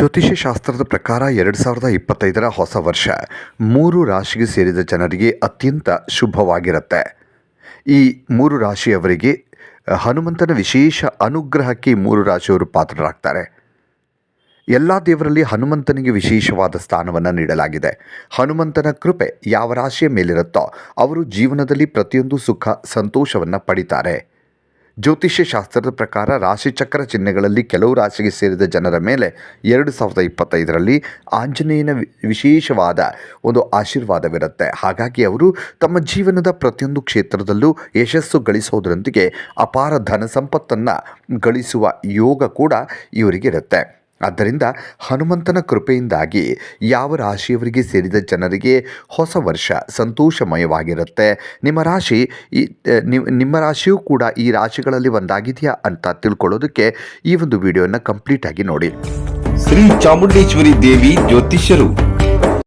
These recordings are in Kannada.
ಜ್ಯೋತಿಷ್ಯ ಶಾಸ್ತ್ರದ ಪ್ರಕಾರ ಎರಡು ಸಾವಿರದ ಇಪ್ಪತ್ತೈದರ ಹೊಸ ವರ್ಷ ಮೂರು ರಾಶಿಗೆ ಸೇರಿದ ಜನರಿಗೆ ಅತ್ಯಂತ ಶುಭವಾಗಿರುತ್ತೆ. ಈ ಮೂರು ರಾಶಿಯವರಿಗೆ ಹನುಮಂತನ ವಿಶೇಷ ಅನುಗ್ರಹಕ್ಕೆ ಮೂರು ರಾಶಿಯವರು ಪಾತ್ರರಾಗ್ತಾರೆ. ಎಲ್ಲ ದೇವರಲ್ಲಿ ಹನುಮಂತನಿಗೆ ವಿಶೇಷವಾದ ಸ್ಥಾನವನ್ನು ನೀಡಲಾಗಿದೆ. ಹನುಮಂತನ ಕೃಪೆ ಯಾವ ರಾಶಿಯ ಮೇಲಿರುತ್ತೋ, ಅವರು ಜೀವನದಲ್ಲಿ ಪ್ರತಿಯೊಂದು ಸುಖ, ಸಂತೋಷವನ್ನು ಪಡಿತಾರೆ. ಜ್ಯೋತಿಷ್ಯ ಶಾಸ್ತ್ರದ ಪ್ರಕಾರ ರಾಶಿಚಕ್ರ ಚಿಹ್ನೆಗಳಲ್ಲಿ ಕೆಲವು ರಾಶಿಗೆ ಸೇರಿದ ಜನರ ಮೇಲೆ ಎರಡು ಸಾವಿರದ ಇಪ್ಪತ್ತೈದರಲ್ಲಿ ಆಂಜನೇಯನ ವಿಶೇಷವಾದ ಒಂದು ಆಶೀರ್ವಾದವಿರುತ್ತೆ. ಹಾಗಾಗಿ ಅವರು ತಮ್ಮ ಜೀವನದ ಪ್ರತಿಯೊಂದು ಕ್ಷೇತ್ರದಲ್ಲೂ ಯಶಸ್ಸು ಗಳಿಸೋದರೊಂದಿಗೆ ಅಪಾರ ಧನ ಸಂಪತ್ತನ್ನು ಗಳಿಸುವ ಯೋಗ ಕೂಡ ಇವರಿಗಿರುತ್ತೆ ಆದ್ದರಿಂದ ಹನುಮಂತನ ಕೃಪೆಯಿಂದಾಗಿ ಯಾವ ರಾಶಿಯವರಿಗೆ ಸೇರಿದ ಜನರಿಗೆ ಹೊಸ ವರ್ಷ ಸಂತೋಷಮಯವಾಗಿರುತ್ತೆ? ನಿಮ್ಮ ರಾಶಿ ಈ ನಿಮ್ಮ ರಾಶಿಯೂ ಕೂಡ ಈ ರಾಶಿಗಳಲ್ಲಿ ಒಂದಾಗಿದೆಯಾ ಅಂತ ತಿಳ್ಕೊಳ್ಳೋದಕ್ಕೆ ಈ ಒಂದು ವಿಡಿಯೋನ ಕಂಪ್ಲೀಟಾಗಿ ನೋಡಿ. ಶ್ರೀ ಚಾಮುಂಡೇಶ್ವರಿ ದೇವಿ ಜ್ಯೋತಿಷ್ಯರು.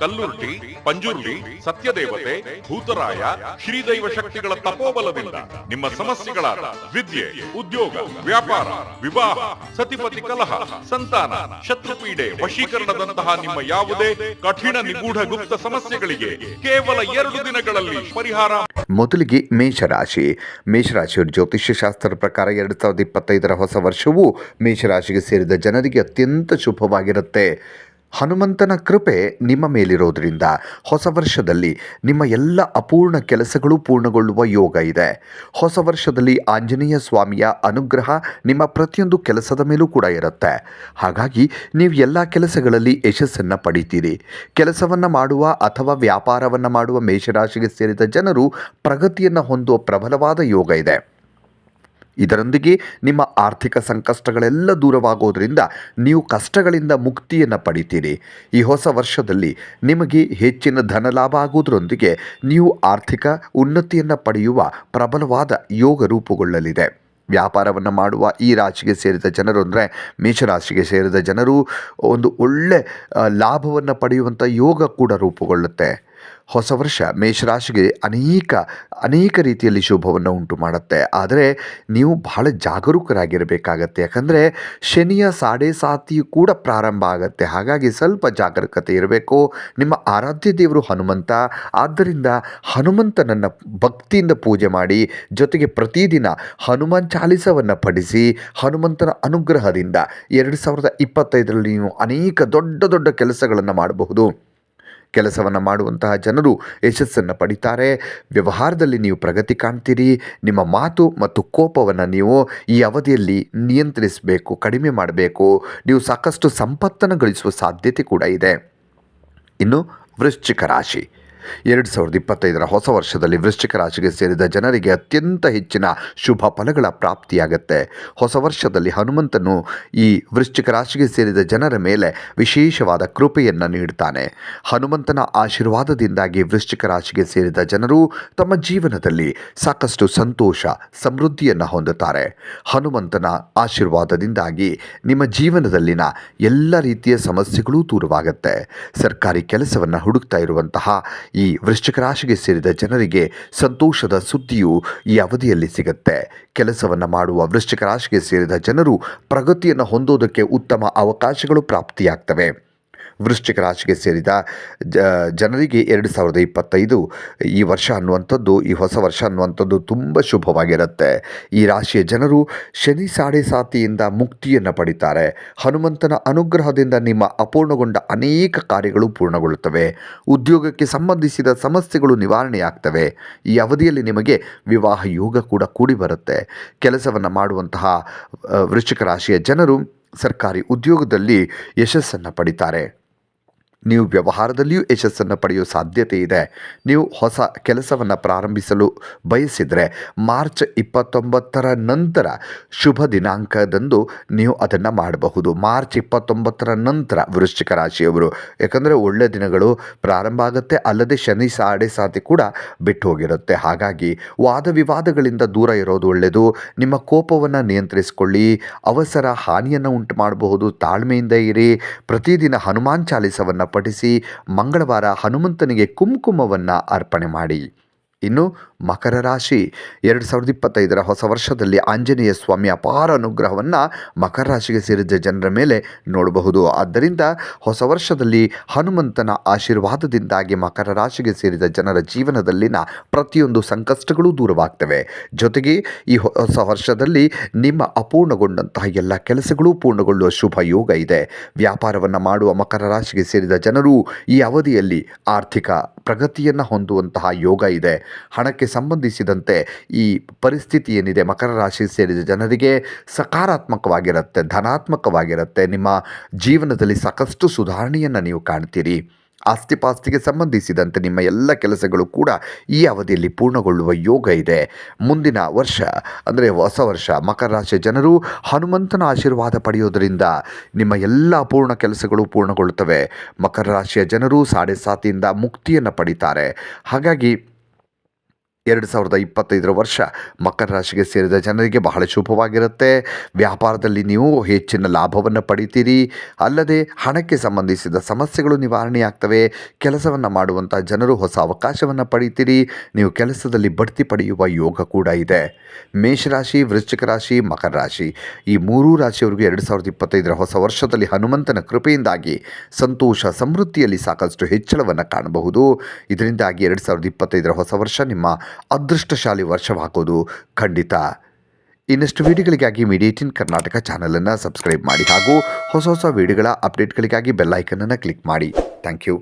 ಕಲ್ಲುರ್ಟಿ, ಪಂಜುರ್ಲಿ, ಸತ್ಯದೇವತೆ, ಭೂತರಾಯ, ಶ್ರೀದೈವ ಶಕ್ತಿಗಳ ತಪೋಬಲದಿಂದ ನಿಮ್ಮ ಸಮಸ್ಯೆಗಳಾದ ವಿದ್ಯೆ, ಉದ್ಯೋಗ, ವ್ಯಾಪಾರ, ವಿವಾಹ, ಸತಿಪತಿ ಕಲಹ, ಸಂತಾನ, ಶತ್ರುಪೀಡೆ ವಶೀಕರಣದಂತಹ ನಿಮ್ಮ ಯಾವುದೇ ಕಠಿಣ ನಿಗೂಢ ಗುಪ್ತ ಸಮಸ್ಯೆಗಳಿಗೆ ಕೇವಲ ಎರಡು ದಿನಗಳಲ್ಲಿ ಪರಿಹಾರ ಮೊದಲಿಗೆ ಮೇಷರಾಶಿ. ಮೇಷರಾಶಿಯವರು ಜ್ಯೋತಿಷ್ಯ ಶಾಸ್ತ್ರದ ಪ್ರಕಾರ ಎರಡು ಸಾವಿರದ ಇಪ್ಪತ್ತೈದರ ಹೊಸ ವರ್ಷವು ಮೇಷರಾಶಿಗೆ ಸೇರಿದ ಜನರಿಗೆ ಅತ್ಯಂತ ಶುಭವಾಗಿರುತ್ತೆ. ಹನುಮಂತನ ಕೃಪೆ ನಿಮ್ಮ ಮೇಲಿರೋದರಿಂದ. ಹೊಸ ವರ್ಷದಲ್ಲಿ ನಿಮ್ಮ ಎಲ್ಲ ಅಪೂರ್ಣ ಕೆಲಸಗಳು ಪೂರ್ಣಗೊಳ್ಳುವ ಯೋಗ ಇದೆ. ಹೊಸ ವರ್ಷದಲ್ಲಿ ಆಂಜನೇಯ ಸ್ವಾಮಿಯ ಅನುಗ್ರಹ ನಿಮ್ಮ ಪ್ರತಿಯೊಂದು ಕೆಲಸದ ಮೇಲೂ ಕೂಡ ಇರುತ್ತೆ. ಹಾಗಾಗಿ ನೀವು ಎಲ್ಲ ಕೆಲಸಗಳಲ್ಲಿ ಯಶಸ್ಸನ್ನು ಪಡಿತೀರಿ. ಕೆಲಸವನ್ನು ಮಾಡುವ ಅಥವಾ ವ್ಯಾಪಾರವನ್ನು ಮಾಡುವ ಮೇಷರಾಶಿಗೆ ಸೇರಿದ ಜನರು ಪ್ರಗತಿಯನ್ನು ಹೊಂದುವ ಪ್ರಬಲವಾದ ಯೋಗ ಇದೆ. ಇದರೊಂದಿಗೆ ನಿಮ್ಮ ಆರ್ಥಿಕ ಸಂಕಷ್ಟಗಳೆಲ್ಲ ದೂರವಾಗೋದರಿಂದ ನೀವು ಕಷ್ಟಗಳಿಂದ ಮುಕ್ತಿಯನ್ನು ಪಡಿತೀರಿ. ಈ ಹೊಸ ವರ್ಷದಲ್ಲಿ ನಿಮಗೆ ಹೆಚ್ಚಿನ ಧನ ಲಾಭ ಆಗುವುದರೊಂದಿಗೆ ನೀವು ಆರ್ಥಿಕ ಉನ್ನತಿಯನ್ನು ಪಡೆಯುವ ಪ್ರಬಲವಾದ ಯೋಗ ರೂಪುಗೊಳ್ಳಲಿದೆ. ವ್ಯಾಪಾರವನ್ನು ಮಾಡುವ ಈ ರಾಶಿಗೆ ಸೇರಿದ ಜನರು ಅಂದರೆ ಮೇಷರಾಶಿಗೆ ಸೇರಿದ ಜನರು ಒಂದು ಒಳ್ಳೆ ಲಾಭವನ್ನು ಪಡೆಯುವಂಥ ಯೋಗ ಕೂಡ ರೂಪುಗೊಳ್ಳುತ್ತೆ. ಹೊಸ ವರ್ಷ ಮೇಷರಾಶಿಗೆ ಅನೇಕ ಅನೇಕ ರೀತಿಯಲ್ಲಿ ಶುಭವನ್ನು ಉಂಟು ಮಾಡುತ್ತೆ. ಆದರೆ ನೀವು ಬಹಳ ಜಾಗರೂಕರಾಗಿರಬೇಕಾಗತ್ತೆ. ಯಾಕಂದರೆ ಶನಿಯ ಸಾಡೆ ಸಾತಿಯು ಕೂಡ ಪ್ರಾರಂಭ ಆಗುತ್ತೆ. ಹಾಗಾಗಿ ಸ್ವಲ್ಪ ಜಾಗರೂಕತೆ ಇರಬೇಕು. ನಿಮ್ಮ ಆರಾಧ್ಯ ದೇವರು ಹನುಮಂತ. ಆದ್ದರಿಂದ ಹನುಮಂತನನ್ನು ಭಕ್ತಿಯಿಂದ ಪೂಜೆ ಮಾಡಿ, ಜೊತೆಗೆ ಪ್ರತಿದಿನ ಹನುಮಾನ್ ಚಾಲಿಸವನ್ನು ಪಡಿಸಿ ಹನುಮಂತನ ಅನುಗ್ರಹದಿಂದ ಎರಡು ಸಾವಿರದ ಇಪ್ಪತ್ತೈದರಲ್ಲಿ ನೀವು ಅನೇಕ ದೊಡ್ಡ ದೊಡ್ಡ ಕೆಲಸಗಳನ್ನು ಮಾಡಬಹುದು. ಕೆಲಸವನ್ನು ಮಾಡುವಂತಹ ಜನರು ಯಶಸ್ಸನ್ನು ಪಡಿತಾರೆ. ವ್ಯವಹಾರದಲ್ಲಿ ನೀವು ಪ್ರಗತಿ ಕಾಣ್ತೀರಿ. ನಿಮ್ಮ ಮಾತು ಮತ್ತು ಕೋಪವನ್ನು ನೀವು ಈ ಅವಧಿಯಲ್ಲಿ ನಿಯಂತ್ರಿಸಬೇಕು, ಕಡಿಮೆ ಮಾಡಬೇಕು. ನೀವು ಸಾಕಷ್ಟು ಸಂಪತ್ತನ್ನು ಗಳಿಸುವ ಸಾಧ್ಯತೆ ಕೂಡ ಇದೆ. ಇನ್ನು ವೃಶ್ಚಿಕ ರಾಶಿ. ಎರಡು ಸಾವಿರದ ಇಪ್ಪತ್ತೈದರ ಹೊಸ ವರ್ಷದಲ್ಲಿ ವೃಶ್ಚಿಕ ರಾಶಿಗೆ ಸೇರಿದ ಜನರಿಗೆ ಅತ್ಯಂತ ಹೆಚ್ಚಿನ ಶುಭ ಫಲಗಳ ಪ್ರಾಪ್ತಿಯಾಗತ್ತೆ. ಹೊಸ ವರ್ಷದಲ್ಲಿ ಹನುಮಂತನು ಈ ವೃಶ್ಚಿಕ ರಾಶಿಗೆ ಸೇರಿದ ಜನರ ಮೇಲೆ ವಿಶೇಷವಾದ ಕೃಪೆಯನ್ನು ನೀಡುತ್ತಾನೆ ಹನುಮಂತನ ಆಶೀರ್ವಾದದಿಂದಾಗಿ ವೃಶ್ಚಿಕ ರಾಶಿಗೆ ಸೇರಿದ ಜನರು ತಮ್ಮ ಜೀವನದಲ್ಲಿ ಸಾಕಷ್ಟು ಸಂತೋಷ, ಸಮೃದ್ಧಿಯನ್ನು ಹೊಂದುತ್ತಾರೆ. ಹನುಮಂತನ ಆಶೀರ್ವಾದದಿಂದಾಗಿ ನಿಮ್ಮ ಜೀವನದಲ್ಲಿನ ಎಲ್ಲ ರೀತಿಯ ಸಮಸ್ಯೆಗಳೂ ದೂರವಾಗುತ್ತೆ. ಸರ್ಕಾರಿ ಕೆಲಸವನ್ನು ಹುಡುಕ್ತಾ ಇರುವಂತಹ ಈ ವೃಶ್ಚಿಕ ರಾಶಿಗೆ ಸೇರಿದ ಜನರಿಗೆ ಸಂತೋಷದ ಸುದ್ದಿಯು ಈ ಅವಧಿಯಲ್ಲಿ ಸಿಗುತ್ತೆ. ಕೆಲಸವನ್ನು ಮಾಡುವ ವೃಶ್ಚಿಕ ರಾಶಿಗೆ ಸೇರಿದ ಜನರು ಪ್ರಗತಿಯನ್ನು ಹೊಂದೋದಕ್ಕೆ ಉತ್ತಮ ಅವಕಾಶಗಳು ಪ್ರಾಪ್ತಿಯಾಗ್ತವೆ. ವೃಶ್ಚಿಕ ರಾಶಿಗೆ ಸೇರಿದ ಜನರಿಗೆ ಎರಡು ಸಾವಿರದ ಇಪ್ಪತ್ತೈದು ಈ ವರ್ಷ ಅನ್ನುವಂಥದ್ದು, ಈ ಹೊಸ ವರ್ಷ ಅನ್ನುವಂಥದ್ದು ತುಂಬ ಶುಭವಾಗಿರುತ್ತೆ. ಈ ರಾಶಿಯ ಜನರು ಶನಿ ಸಾಡೆ ಸಾತಿಯಿಂದ ಮುಕ್ತಿಯನ್ನು ಪಡಿತಾರೆ. ಹನುಮಂತನ ಅನುಗ್ರಹದಿಂದ ನಿಮ್ಮ ಅಪೂರ್ಣಗೊಂಡ ಅನೇಕ ಕಾರ್ಯಗಳು ಪೂರ್ಣಗೊಳ್ಳುತ್ತವೆ. ಉದ್ಯೋಗಕ್ಕೆ ಸಂಬಂಧಿಸಿದ ಸಮಸ್ಯೆಗಳು ನಿವಾರಣೆಯಾಗ್ತವೆ. ಈ ಅವಧಿಯಲ್ಲಿ ನಿಮಗೆ ವಿವಾಹ ಯೋಗ ಕೂಡ ಕೂಡಿ ಬರುತ್ತೆ. ಕೆಲಸವನ್ನು ಮಾಡುವಂತಹ ವೃಶ್ಚಿಕ ರಾಶಿಯ ಜನರು ಸರ್ಕಾರಿ ಉದ್ಯೋಗದಲ್ಲಿ ಯಶಸ್ಸನ್ನು ಪಡಿತಾರೆ. ನೀವು ವ್ಯವಹಾರದಲ್ಲಿಯೂ ಯಶಸ್ಸನ್ನು ಪಡೆಯುವ ಸಾಧ್ಯತೆ ಇದೆ ನೀವು ಹೊಸ ಕೆಲಸವನ್ನು ಪ್ರಾರಂಭಿಸಲು ಬಯಸಿದರೆ ಮಾರ್ಚ್ ಇಪ್ಪತ್ತೊಂಬತ್ತರ ನಂತರ ಶುಭ ದಿನಾಂಕದಂದು ನೀವು ಅದನ್ನು ಮಾಡಬಹುದು. ಮಾರ್ಚ್ ಇಪ್ಪತ್ತೊಂಬತ್ತರ ನಂತರ ವೃಶ್ಚಿಕ ರಾಶಿಯವರು. ಯಾಕಂದರೆ ಒಳ್ಳೆಯ ದಿನಗಳು ಪ್ರಾರಂಭ ಆಗುತ್ತೆ, ಅಲ್ಲದೆ ಶನಿ, ಸಾಡೆ ಸಾತಿ ಕೂಡ ಬಿಟ್ಟು ಹೋಗಿರುತ್ತೆ. ಹಾಗಾಗಿ ವಾದ ವಿವಾದಗಳಿಂದ ದೂರ ಇರೋದು ಒಳ್ಳೆಯದು ನಿಮ್ಮ ಕೋಪವನ್ನು ನಿಯಂತ್ರಿಸಿಕೊಳ್ಳಿ, ಅವಸರ, ಹಾನಿಯನ್ನು ಉಂಟು ಮಾಡಬಹುದು. ತಾಳ್ಮೆಯಿಂದ ಇರಿ. ಪ್ರತಿದಿನ ಹನುಮಾನ್ ಚಾಲಿಸವನ್ನು ಪಠಿಸಿ ಮಂಗಳವಾರ ಹನುಮಂತನಿಗೆ ಕುಂಕುಮವನ್ನು ಅರ್ಪಣೆ ಮಾಡಿ. ಇನ್ನು ಮಕರ ರಾಶಿ. ಎರಡು ಸಾವಿರದ ಇಪ್ಪತ್ತೈದರ ಹೊಸ ವರ್ಷದಲ್ಲಿ ಆಂಜನೇಯ ಸ್ವಾಮಿ ಅಪಾರ ಅನುಗ್ರಹವನ್ನು ಮಕರ ರಾಶಿಗೆ ಸೇರಿದ ಜನರ ಮೇಲೆ ನೋಡಬಹುದು. ಆದ್ದರಿಂದ ಹೊಸ ವರ್ಷದಲ್ಲಿ ಹನುಮಂತನ ಆಶೀರ್ವಾದದಿಂದಾಗಿ ಮಕರ ರಾಶಿಗೆ ಸೇರಿದ ಜನರ ಜೀವನದಲ್ಲಿನ ಪ್ರತಿಯೊಂದು ಸಂಕಷ್ಟಗಳು ದೂರವಾಗ್ತವೆ. ಜೊತೆಗೆ ಈ ಹೊಸ ವರ್ಷದಲ್ಲಿ ನಿಮ್ಮ ಅಪೂರ್ಣಗೊಂಡಂತಹ ಎಲ್ಲ ಕೆಲಸಗಳು ಪೂರ್ಣಗೊಳ್ಳುವ ಶುಭ ಯೋಗ ಇದೆ. ವ್ಯಾಪಾರವನ್ನು ಮಾಡುವ ಮಕರ ರಾಶಿಗೆ ಸೇರಿದ ಜನರು ಈ ಅವಧಿಯಲ್ಲಿ ಆರ್ಥಿಕ ಪ್ರಗತಿಯನ್ನು ಹೊಂದುವಂತಹ ಯೋಗ ಇದೆ. ಹಣಕ್ಕೆ ಸಂಬಂಧಿಸಿದಂತೆ ಈ ಪರಿಸ್ಥಿತಿ ಏನಿದೆ, ಮಕರ ರಾಶಿ ಸೇರಿದ ಜನರಿಗೆ ಸಕಾರಾತ್ಮಕವಾಗಿರುತ್ತೆ, ಧನಾತ್ಮಕವಾಗಿರುತ್ತೆ, ನಿಮ್ಮ ಜೀವನದಲ್ಲಿ ಸಾಕಷ್ಟು ಸುಧಾರಣೆಯನ್ನು ನೀವು ಕಾಣ್ತೀರಿ. ಆಸ್ತಿಪಾಸ್ತಿಗೆ ಸಂಬಂಧಿಸಿದಂತೆ ನಿಮ್ಮ ಎಲ್ಲ ಕೆಲಸಗಳು ಕೂಡ ಈ ಅವಧಿಯಲ್ಲಿ ಪೂರ್ಣಗೊಳ್ಳುವ ಯೋಗ ಇದೆ. ಮುಂದಿನ ವರ್ಷ, ಅಂದರೆ ಹೊಸ ವರ್ಷ, ಮಕರ ರಾಶಿಯ ಜನರು ಹನುಮಂತನ ಆಶೀರ್ವಾದ ಪಡೆಯೋದರಿಂದ ನಿಮ್ಮ ಎಲ್ಲ ಪೂರ್ಣ ಕೆಲಸಗಳು ಪೂರ್ಣಗೊಳ್ಳುತ್ತವೆ. ಮಕರ ರಾಶಿಯ ಜನರು ಸಾಡೆ ಸಾತಿಯಿಂದ ಮುಕ್ತಿಯನ್ನು ಪಡಿತಾರೆ. ಹಾಗಾಗಿ ಎರಡು ಸಾವಿರದ ಇಪ್ಪತ್ತೈದರ ವರ್ಷ ಮಕರ ರಾಶಿಗೆ ಸೇರಿದ ಜನರಿಗೆ ಬಹಳ ಶುಭವಾಗಿರುತ್ತೆ. ವ್ಯಾಪಾರದಲ್ಲಿ ನೀವು ಹೆಚ್ಚಿನ ಲಾಭವನ್ನು ಪಡಿತೀರಿ. ಅಲ್ಲದೆ ಹಣಕ್ಕೆ ಸಂಬಂಧಿಸಿದ ಸಮಸ್ಯೆಗಳು ನಿವಾರಣೆಯಾಗ್ತವೆ. ಕೆಲಸವನ್ನು ಮಾಡುವಂಥ ಜನರು ಹೊಸ ಅವಕಾಶವನ್ನು ಪಡಿತೀರಿ. ನೀವು ಕೆಲಸದಲ್ಲಿ ಬಡ್ತಿ ಪಡೆಯುವ ಯೋಗ ಕೂಡ ಇದೆ. ಮೇಷರಾಶಿ, ವೃಶ್ಚಿಕ ರಾಶಿ, ಮಕರ ರಾಶಿ ಈ ಮೂರೂ ರಾಶಿಯವರಿಗೂ ಎರಡು ಸಾವಿರದ ಇಪ್ಪತ್ತೈದರ ಹೊಸ ವರ್ಷದಲ್ಲಿ ಹನುಮಂತನ ಕೃಪೆಯಿಂದಾಗಿ ಸಂತೋಷ, ಸಮೃದ್ಧಿಯಲ್ಲಿ ಸಾಕಷ್ಟು ಹೆಚ್ಚಳವನ್ನು ಕಾಣಬಹುದು. ಇದರಿಂದಾಗಿ ಎರಡು ಸಾವಿರದ ಇಪ್ಪತ್ತೈದರ ಹೊಸ ವರ್ಷ ನಿಮ್ಮ ಅದೃಷ್ಟಶಾಲಿ ವರ್ಷವಾಗೋದು ಖಂಡಿತ. ಇನ್ನಷ್ಟು ವಿಡಿಯೋಗಳಿಗಾಗಿ ಇನ್ ಕರ್ನಾಟಕ ಚಾನಲನ್ನು ಸಬ್ಸ್ಕ್ರೈಬ್ ಮಾಡಿ ಹಾಗೂ ಹೊಸ ಹೊಸ ವಿಡಿಯೋಗಳ ಅಪ್ಡೇಟ್ಗಳಿಗಾಗಿ ಬೆಲ್ಲೈಕನನ್ನು ಕ್ಲಿಕ್ ಮಾಡಿ. Thank you.